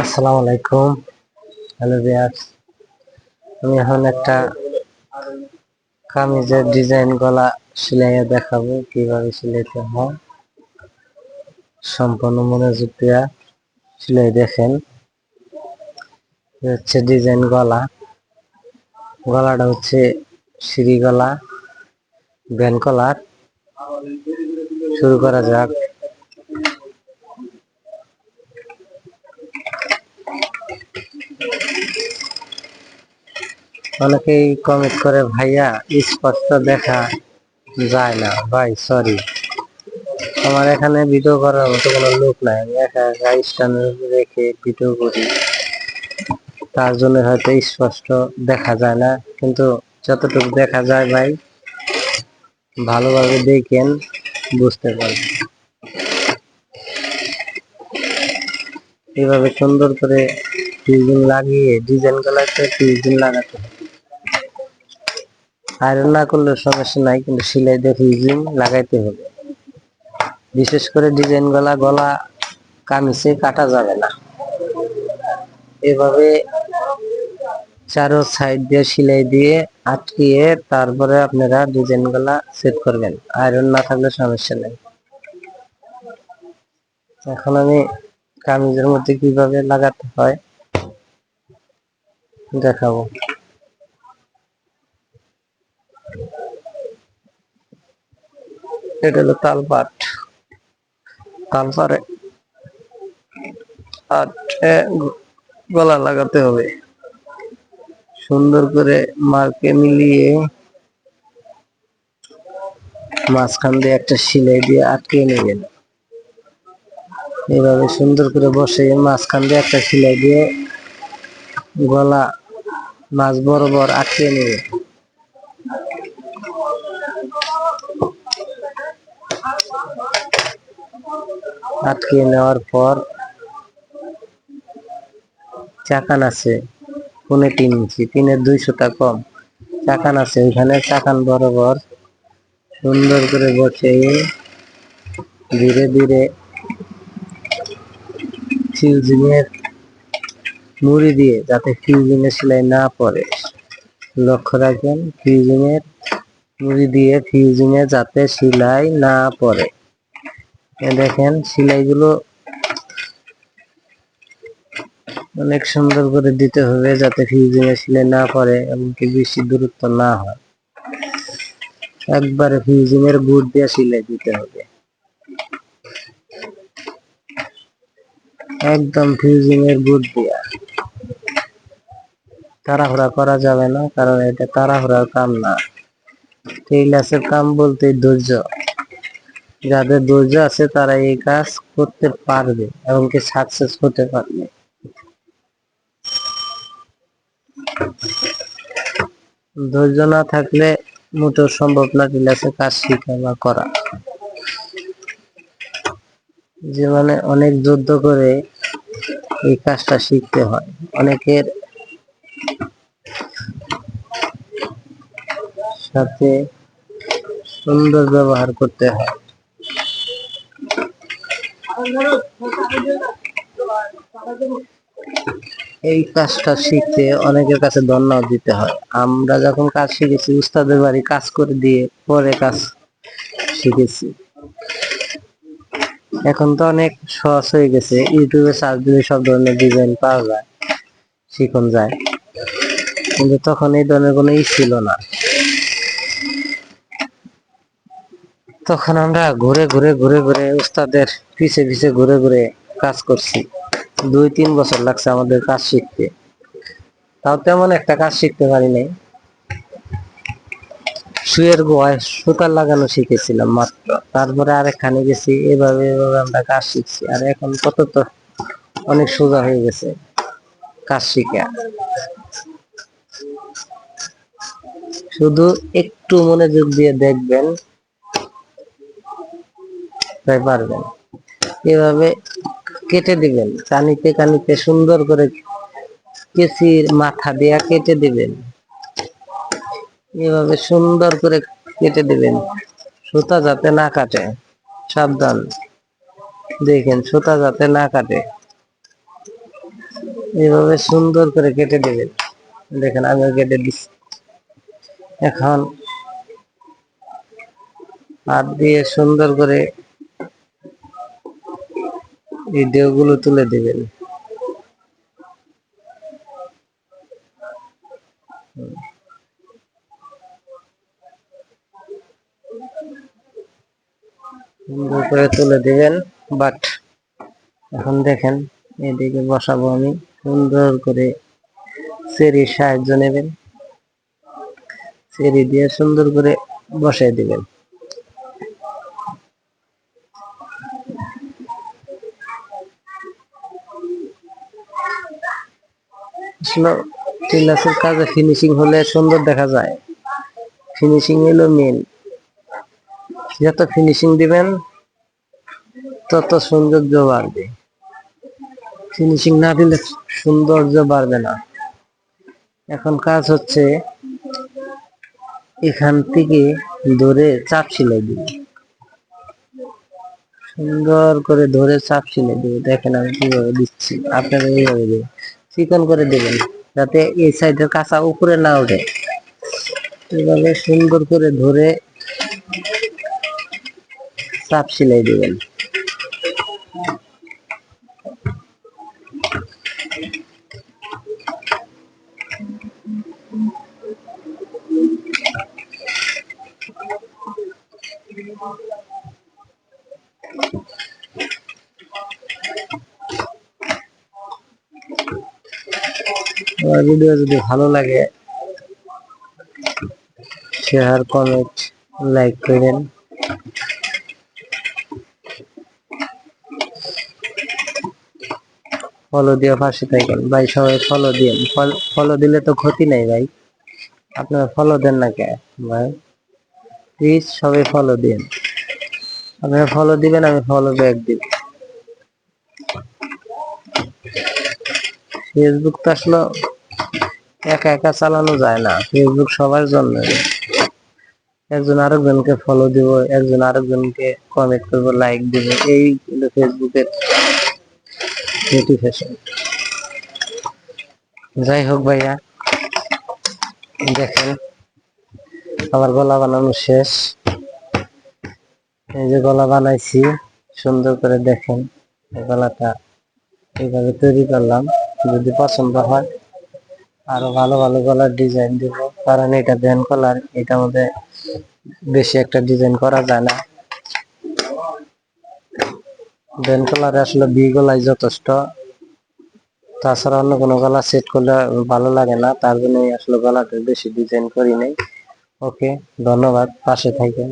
আসসালামু আলাইকুম। Hello viewers আমি এখন একটা কামিজের ডিজাইন গলা দেখাবো, কীভাবে হয়। সম্পূর্ণ মনোযোগ সিলাই দেখেন। হচ্ছে ডিজাইন গলা। গলাটা হচ্ছে সিঁড়ি গলা। ভ্যান কলার। শুরু করা যাক। অনেকেই কমেন্ট করে, ভাইয়া স্পষ্ট দেখা যায় না। ভাই সরি আমার এখানে ভিডিও করার মতো কোনো লোক নাই। আমি একা একা স্ট্যান্ডের উপরে রেখে ভিডিও করি। তার জন্য হয়তো স্পষ্ট দেখা যায় না। কিন্তু যতটুকু দেখা যায় ভাই ভালোভাবে দেখেন, বুঝতে পারবেন। এইভাবে সুন্দর করে ফিউজিং লাগিয়ে ডিজাইন গুলাতে ফিউজিং লাগাতে আয়রন না করলে সমস্যা নাই, কিন্তু সেলাই দিয়ে ফিউজিং লাগাইতে হবে। বিশেষ করে ডিজাইন গলা গলা কামিজে কাটা যাবে না। এভাবে চারো সাইড দিয়ে সেলাই দিয়ে আটকিয়ে তারপরে আপনারা ডিজাইনগুলা সেট করবেন। আয়রন না থাকলে সমস্যা নেই। এখন আমি কামিজের মধ্যে কীভাবে লাগাতে হয় দেখাবো। এটা হলো তালপাট তালপারে আটে গলা লাগাতে হবে। সুন্দর করে মার্কে মিলিয়ে মাঝখান দিয়ে একটা সিলাই দিয়ে আটকে নেবেন এভাবে সুন্দর করে বসে মাঝখান দিয়ে একটা সিলাই দিয়ে গলা মাছ বরাবর আটকে নেবে আটকে নেওয়ার পর চাকান আছে। পনে তিন ইঞ্চি, তিনের দুইশোটা কম। চাকান আছে ওইখানে, চাকান বরাবর সুন্দর করে বসে ধীরে ধীরে ফিউজিংয়ের মুড়ি দিয়ে যাতে ফিউজিংয়ের সেলাই না পড়ে। লক্ষ্য রাখবেন, ফিউজিংয়ের মুড়ি দিয়ে ফিউজিংয়ে যাতে সেলাই না পড়ে। দেখেন, সেলাইগুলো অনেক সুন্দর করে দিতে হবে যাতে ফিউজিংয়ে সেলাই না পড়ে এমনকি বেশি দূরত্ব না হয়। একবারে ফিউজিংয়ের গুড় দিয়ে সেলাই দিতে হবে। একদম ফিউজিং এর গুড দিয়া। তাড়াহুড়া করা যাবে না, কারণ এটা তাড়াহুড়ার কাম না। টেইলার্সের কাম বলতে ধৈর্য। যাদের ধৈর্য আছে তারা এই কাজ করতে পারবে, এমনকি সাকসেস হতে পারবে। ধৈর্য না থাকলে মোটেও সম্ভব না টেইলার্সের কাজ শিখা বা করা। যে মানে অনেক যুদ্ধ করে এই কাজটা শিখতে হয়। অনেকের সাথে সুন্দর ব্যবহার করতে হয়। এই কাজটা শিখতে অনেকের কাছে ধন্যবাদ দিতে হয়। আমরা যখন কাজ শিখেছি, উস্তাদের বাড়ি কাজ করে দিয়ে পরে কাজ শিখেছি। এখন তো অনেক সহজ হয়ে গেছে। ইউটিউবে সার্চ দিলে সব ধরনের ডিজাইন পাওয়া যায়, শিখন যায়। কিন্তু তখন এই ধরনের কোনো ই ছিল না। তখন আমরা ঘুরে ঘুরে ঘুরে ঘুরে উস্তাদের পিছে পিছে ঘুরে ঘুরে কাজ করছি। দুই তিন বছর লাগছে আমাদের কাজ শিখতে। তাও তেমন একটা কাজ শিখতে পারি নাই। সুয়ের গোয়ায় সুতার লাগানো শিখেছিলাম মাত্র। তারপরে আরেকখানে গেছি, এভাবে এভাবে আমরা কাজ শিখছি। আর এখন কত তো অনেক সোজা হয়ে গেছে কাজ শিখে। শুধু একটু মনোযোগ দিয়ে দেখবেন পারবেন। এভাবে কেটে দিবেন। কানিতে কানিতে সুন্দর করে কেসির মাথা দিয়া কেটে দিবেন। এভাবে সুন্দর করে কেটে দিবেন। সুতা যাতে না কাটে। সাবধান। দেখেন, সুতা যাতে না কাটে। এভাবে সুন্দর করে কেটে দেবেন। দেখেন, আমিও কেটে দিচ্ছি। এখন হাত দিয়ে সুন্দর করে এই দেওগুলো তুলে দিবেন। সুন্দর করে তুলে দিবেন বাট এখন দেখেন, এদিকে বসাবো আমি। সুন্দর করে চেরির সাহায্য নেবেন। চেরি দিয়ে সুন্দর করে বসাই দিবেন। আসলে টিলাসের কাজে ফিনিশিং হলে সুন্দর দেখা যায়। ফিনিশিং হলো মেন যত ফিনিশিং দিবেন, তত সৌন্দর্য বাড়বে। ফিনিশিং না দিলে সৌন্দর্য বাড়বে না। এখন কাজ হচ্ছে এখান থেকে ধরে চাপ সিলাই দিব সুন্দর করে ধরে চাপ সিলাই দিব দেখেন আমি কীভাবে দিচ্ছি। আপনারা এইভাবে দেবেন চিকন করে দেবেন, যাতে এই সাইডের কাঁচা উপরে না ওঠে। এভাবে সুন্দর করে ধরে চাপ সিলাই দিবেন। আমার ভিডিও যদি ভালো লাগে শেয়ার কমেন্ট লাইক করেন। ফলো দিয়ে পাশে থাকেন। ভাই, সবাই ফলো দিন ফলো দিলে তো ক্ষতি নাই ভাই। আপনারা ফলো দেন না কে? ভাই প্লিজ সবাই ফলো দিন আপনারা ফলো দিবেন, আমি ফলো ব্যাক দিব। ফেসবুক তো আসলে একা একা চালানো যায় না। ফেসবুক সবার জন্য। একজন আরেকজনকে ফলো দিব, একজন আরেকজনকে কমেন্ট করব লাইক দিব। এই হলো ফেসবুকের যাই হোক ভাইয়া, দেখেন, আমার গলা বানানো শেষ। এই যে গলা বানাইছি, সুন্দর করে দেখেন গলাটা এইভাবে তৈরি করলাম, যদি পছন্দ হয়। আরও ভালো ভালো গলার ডিজাইন দিব। কারণ এটা ব্যান কলার এটা মধ্যে বেশি একটা ডিজাইন করা যায় না। ব্যান কলারে আসলে বি গলায় যথেষ্ট। তাছাড়া অন্য কোনো গলা সেট করলে ভালো লাগে না, তার জন্য আসলে গলাটা বেশি ডিজাইন করি নাই। ওকে ধন্যবাদ, পাশে থাকেন